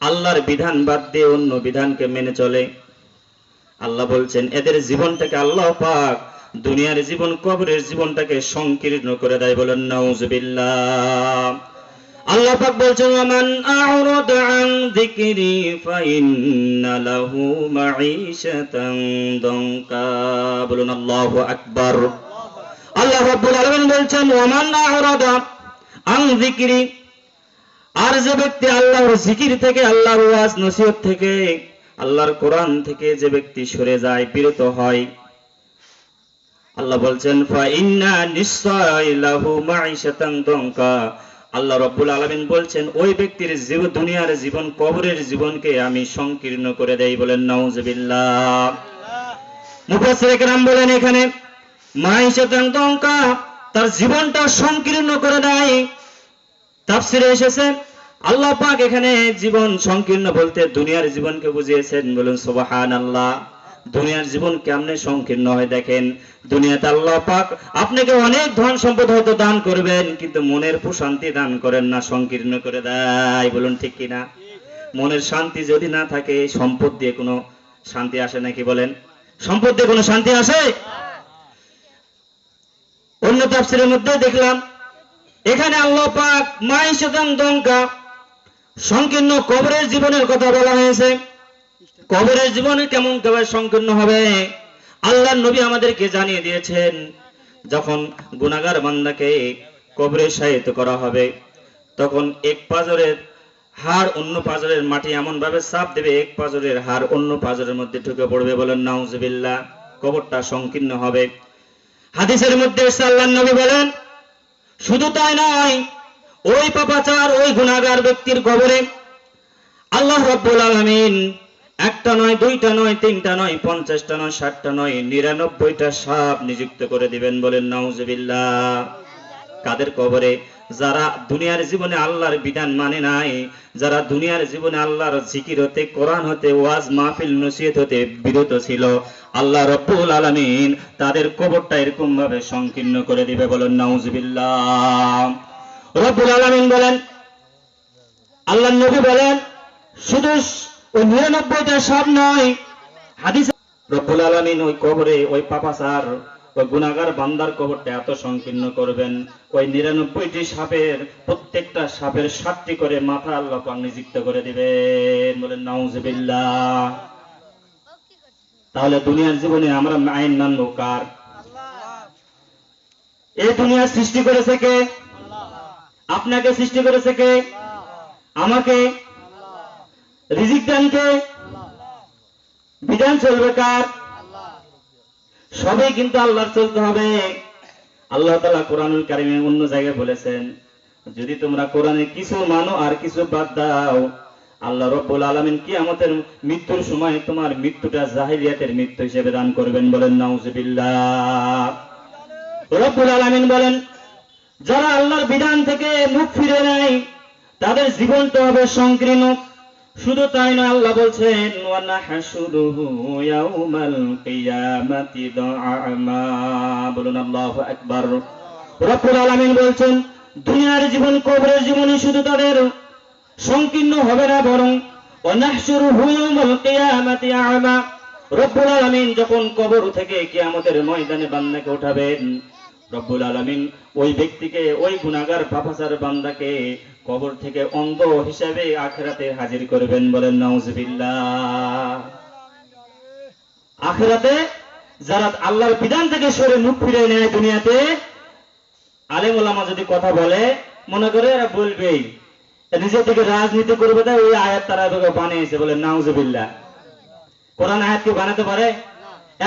আল্লাহর বিধান বাদ দিয়ে অন্য বিধানকে মেনে চলে। আল্লাহ বলছেন, এদের জীবনটাকে আল্লাহ পাক দুনিয়ার জীবন, কবরের জীবনটাকে সংকীর্ণ করে দেয় বলেন, নাউজুবিল্লাহ। আল্লাহ পাক বলছেন ওমান আ'রাদ আন যিকরি ফাইন্না লাহু মাঈশাতান দঙ্কা। বলুন, আল্লাহু আকবার। আল্লাহ রাব্বুল আলামিন বলছেন ওমান আ'রাদ আন যিকরি আর যে ব্যক্তি আল্লাহর জিকির থেকে, আল্লাহর ওয়াজ নসিহত থেকে, আল্লাহর কোরআন থেকে যে ব্যক্তি সরে যায় বিরত হয়। আল্লাহ বলছেন ফাইন্না নিশ্চয় লাহু মাঈশাতান দঙ্কা আল্লাহ রব্বুল আলমিন বলছেন, ওই ব্যক্তির জীব, দুনিয়ার জীবন, কবরের জীবনকে আমি সংকীর্ণ করে দেই বলেন, নাউজবিল্লাহ। মুফাসসিরাম বলেন এখানে, মাঈশাতান দঙ্কা তার জীবনটা সংকীর্ণ করে দেয়। তাফসিরে এসেছে আল্লাহ পাক এখানে জীবন সংকীর্ণ বলতে দুনিয়ার জীবনকে বুঝিয়েছেন। বলুন সুবাহান আল্লাহ দুনিয়ার জীবন কেমনে সংকীর্ণ হয় দেখেন। দুনিয়াতে আল্লাহ পাক আপনাকে অনেক ধন সম্পদ হয়তো দান করবেন, কিন্তু মনের প্রশান্তি দান করেন না, সংকীর্ণ করে দেয়। বলুন, ঠিক কিনা মনের শান্তি যদি না থাকে সম্পদ দিয়ে কোনো শান্তি আসে নাকি বলেন? সম্পদ দিয়ে কোনো শান্তি আসে? অন্য তাফসিরের মধ্যে দেখলাম, এখানে আল্লাহ পাক মাই শতাং দঙ্কা সংকীর্ণ কবরের জীবনের কথা বলা হয়েছে। কবরের জীবনে কেমন ভাবে সংকীর্ণ হবে? আল্লাহ নবী আমাদেরকে জানিয়ে দিয়েছেন, যখন গুনাগার বান্দাকে কবরে সাহিত করা হবে, তখন এক পাজরের হাড় অন্য পাজরের মাটি এমন ভাবে চাপ দেবে, এক পাজরের হাড় অন্য পাজরের মধ্যে ঢুকে পড়বে বলেন, নাউজুবিল্লাহ, কবরটা সংকীর্ণ হবে। হাদিসের মধ্যে আল্লাহ নবী বলেন, শুধু তাই নয় ওই পাপাচার, ওই গুণাগার ব্যক্তির কবরে আল্লাহ রব্বুল আলামিন একটা নয়, দুইটা নয়, তিনটা নয়, পঞ্চাশটা নয়, ষাটটা নয়, নিরানব্বইটা সাপ নিযুক্ত করে দিবেন বলেন, নাউজুবিল্লাহ। কাদের কবরে? যারা দুনিয়ার জীবনে আল্লাহর বিধান মানে নাই, যারা দুনিয়ার জীবনে আল্লাহর জিকির হতে, কোরআন হতে, ওয়াজ মাহফিল নসিহত হতে বিরত ছিল, আল্লাহ রব্বুল আলমিন তাদের কবরটা এরকম ভাবে সংকীর্ণ করে দিবে বলেন, নাউজুবিল্লাহ। রব্বুল আলামিন বলেন আল্লাহ নবী বলেন শুধু ওই নিরানব্বইটা সব নয় হাদিস রব্বুল আলামিন ওই কবরে ওই পাপাসার ওই গুনাগার বান্দার কবরটা এত সংকীর্ণ করবেন। ওই নিরানব্বইটি সাপের প্রত্যেকটা সাপের সাতটি করে মাথা আল্লাহ পাক নিযুক্ত করে দিবেন। বলেন নাউজুবিল্লাহ। তাহলে দুনিয়ার জীবনে আমরা আইন মানবো কার? এই দুনিয়া সৃষ্টি করেছে কে? আপনাকে সৃষ্টি করেছে কে? আমাকে? রিজিক দান কে? বিধান চলবে কার? সবই কিন্তু আল্লাহর চলতে হবে। আল্লাহ তালা কোরআনুল কারিমে অন্য জায়গায় বলেছেন, যদি তোমরা কোরআনে কিছু মানো আর কিছু বাদ দাও, আল্লাহ রব্বুল আলমিন কি আমাদের মৃত্যুর সময় তোমার মৃত্যুটা জাহিলিয়াতের মৃত্যু হিসেবে দান করবেন বলেন, নাউজুবিল্লাহ। রব্বুল আলমিন বলেন যারা আল্লাহর বিধান থেকে মুখ ফিরে নেয়, তাদের জীবনটা হবে সংকীর্ণ। শুধু তাই নয়, আল্লাহ বলছেন বলুন, আল্লাহু আকবার। রব্বুল আলামিন বলছেন, দুনিয়ার জীবন, কবরের জীবনে শুধু তাদের। সংকীর্ণ হবে না বরং রব্বুল আলামিন যখন কবর থেকে কিয়ামতের ময়দানে বান্দাকে উঠাবেন রব্বুল আলামিন ওই ব্যক্তিকে ওই গুনাহগার পাপাচার বান্দাকে কবর থেকে অন্ধ হিসাবে আখেরাতে হাজির করবেন বলেন নাউজুবিল্লাহ। আখেরাতে যারা আল্লাহর বিধান থেকে সরে মুখ ফিরে নেয় দুনিয়াতে আলেম ওলামা যদি কথা বলে মনে করে এরা বলবেই নিজের থেকে রাজনীতি করবে তাই ওই আয়াত তারা বানিয়েছে বলে নাউজুবিল্লাহ। কোরআন আয়াত কেউ বানাতে পারে?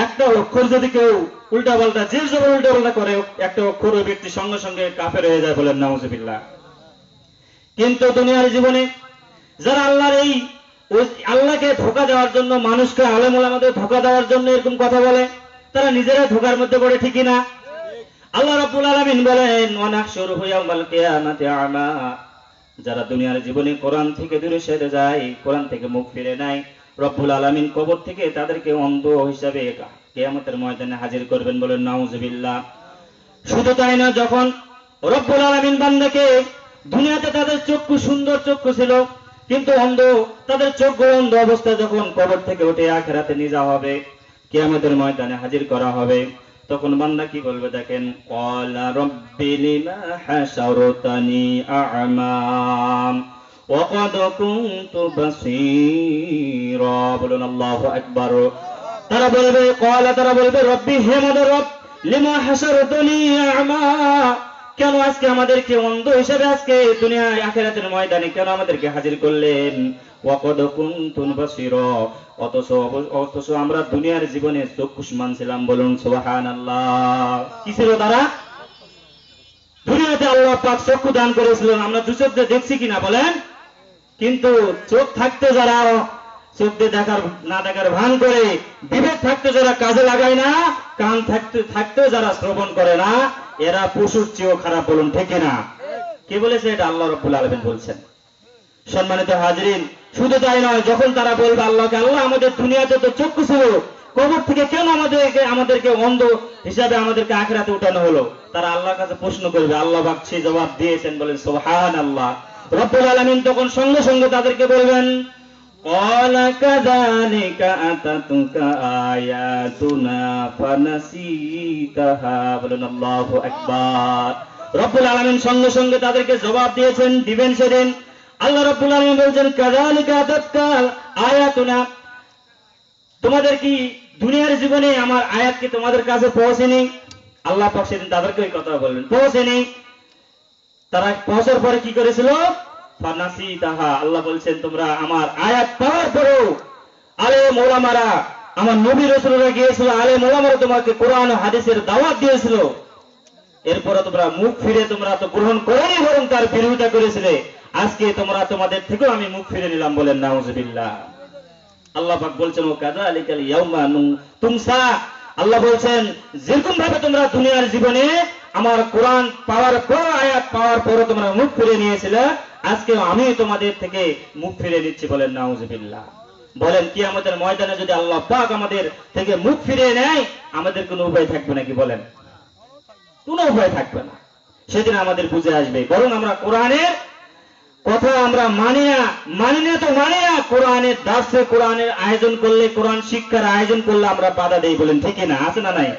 একটা অক্ষর যদি কেউ উল্টা পাল্টা যে জবর উল্টা পাল্টা করে একটা অক্ষর ব্যক্তি সঙ্গে সঙ্গে কাফের হয়ে যায় বলেন নাউজুবিল্লাহ। কিন্তু দুনিয়ার জীবনে যারা আল্লাহর এই আল্লাহকে ধোকা দেওয়ার জন্য, মানুষকে আলেম আমাদের ধোকা দেওয়ার জন্য এরকম কথা বলে, তারা নিজেরা ধোকার মধ্যে পড়ে ঠিকই না আল্লাহ রাব্বুল আলামিন বলেন ওয়ানাহশুরু ইয়াউমাল কিয়ামাতি আমা। যারা দুনিয়ার জীবনে কোরআন থেকে দূরে সরে যায়, কোরআন থেকে মুখ ফিরে নেয়, রব্বুল আলামিন কবর থেকে তাদেরকে অন্ধ হিসাবে কিয়ামতের ময়দানে হাজির করবেন বলেন নাউজুবিল্লাহ শুধু তাই না যখন রব্বুল আলামিন বান্দাকে দুনিয়াতে তাদের চক্ষু সুন্দর চক্ষু ছিল কিন্তু অন্ধ তাদের চোখ অন্ধ অবস্থায় যখন কবর থেকে উঠে আখেরাতে নিয়ে যাওয়া হবে কিয়ামতের ময়দানে হাজির করা হবে তখন বান্দা কি বলবে দেখেন কলা রব্বি লিমা হাশারতানি আ'মা وقد كنت بصيرا বলুন আল্লাহু আকবার তারা বলবে কলা তারা বলবে, রব্বি হে আমাদের রব, লিমা আ'মা। কেন আজকে আমাদেরকে অন্ধ হিসেবে আজকে দুনিয়ায় আখেরাতের ময়দানে কেন আমাদেরকে হাজির করলেন? আমরা দুনিয়ার জীবনে বলুন কি ছিল তারা? দুনিয়াতে আল্লাহ পাক চক্ষু দান করেছিলেন, আমরা দেখছি কিনা বলেন? কিন্তু চোখ থাকতে যারা চোখ দেখার, না দেখার ভান করে, বিবেক থাকতে যারা কাজে লাগায় না, কান থাকতে, থাকতেও যারা শ্রবণ করে না, এরা পশুর চেয়েও খারাপ বলুন, ঠিক না কে বলেছে এটা? আল্লাহ রব্বুল আলমিন বলছেন। সম্মানিত হাজরিন, শুধু তাই নয়, যখন তারা বলবে আল্লাহকে, আল্লাহ আমাদের দুনিয়াতে তো চক্ষু ছিল, কবর থেকে কেন আমাদেরকে আমাদেরকে অন্ধ হিসাবে আমাদেরকে আখরাতে উঠানো হলো? তারা আল্লাহর কাছে প্রশ্ন করবে, আল্লাহ বাকছে জবাব দিয়েছেন বলেন সোহান আল্লাহ রব্বুল আলমিন তখন সঙ্গে সঙ্গে তাদেরকে বলবেন قال كذلك أتتك آياتنا فنسيتها বলেন আল্লাহু আকবার রব্বুল আলামিন সঙ্গে সঙ্গে তাদেরকে জবাব দিয়েছেন দিবেন সেদিন আল্লাহ রব্বুল আলামিন বলছেন কাযালিকা আতাতকা আয়াতুনা তোমাদের কি দুনিয়ার জীবনে আমার আয়াত কি তোমাদের কাছে পৌঁছেনি আল্লাহ পাক সেদিন তাদেরকে ওই কথা বললেন পৌঁছেনি তারা পৌঁছার পরে কি করেছিল ফানাসি তাহা আল্লাহ বলছেন, তোমরা আমার আয়াত পাওয়ার পরেও আলে মৌলামারা, আমার নবী রসুলরা গিয়েছিল, আলে মৌলামারা তোমাকে কোরআন হাদিসের দাওয়াত দিয়েছিল। এরপরে তোমরা মুখ ফিরে তোমরা তো গ্রহণ করেনি, বরং তার বিরোধিতা করেছিলে। আজকে তোমরা তোমাদের থেকেও আমি মুখ ফিরে নিলাম বলেন, নাউজুবিল্লাহ। আল্লাহ পাক বলছেন, ও কাজা আলিকাল ইয়াউমা তুমসা, আল্লাহ বলছেন, যেরকম ভাবে তোমরা দুনিয়ার জীবনে আমার কোরআন পাওয়ার পর, আয়াত পাওয়ার পর তোমরা মুখ ফিরে নিয়েছিলে আজকে আমি তোমাদের থেকে মুখ ফিরে নিচ্ছি বলেন, নাউজুবিল্লাহ। বলেন কি আমাদের ময়দানে যদি আল্লাহ পাক আমাদের থেকে মুখ ফিরে নেয়, আমাদের কোনো উপায় থাকবে নাকি বলেন? কোনো উপায় থাকবে না। সেদিন আমাদের বুঝে আসবে। বরং আমরা কোরআনের কথা আমরা মানি না মানি না তো মানি না। কোরআনের দাসে কোরআনের আয়োজন করলে, কোরআন শিক্ষার আয়োজন করলে আমরা বাধা দেই বলেন ঠিক না? আছে না নাই?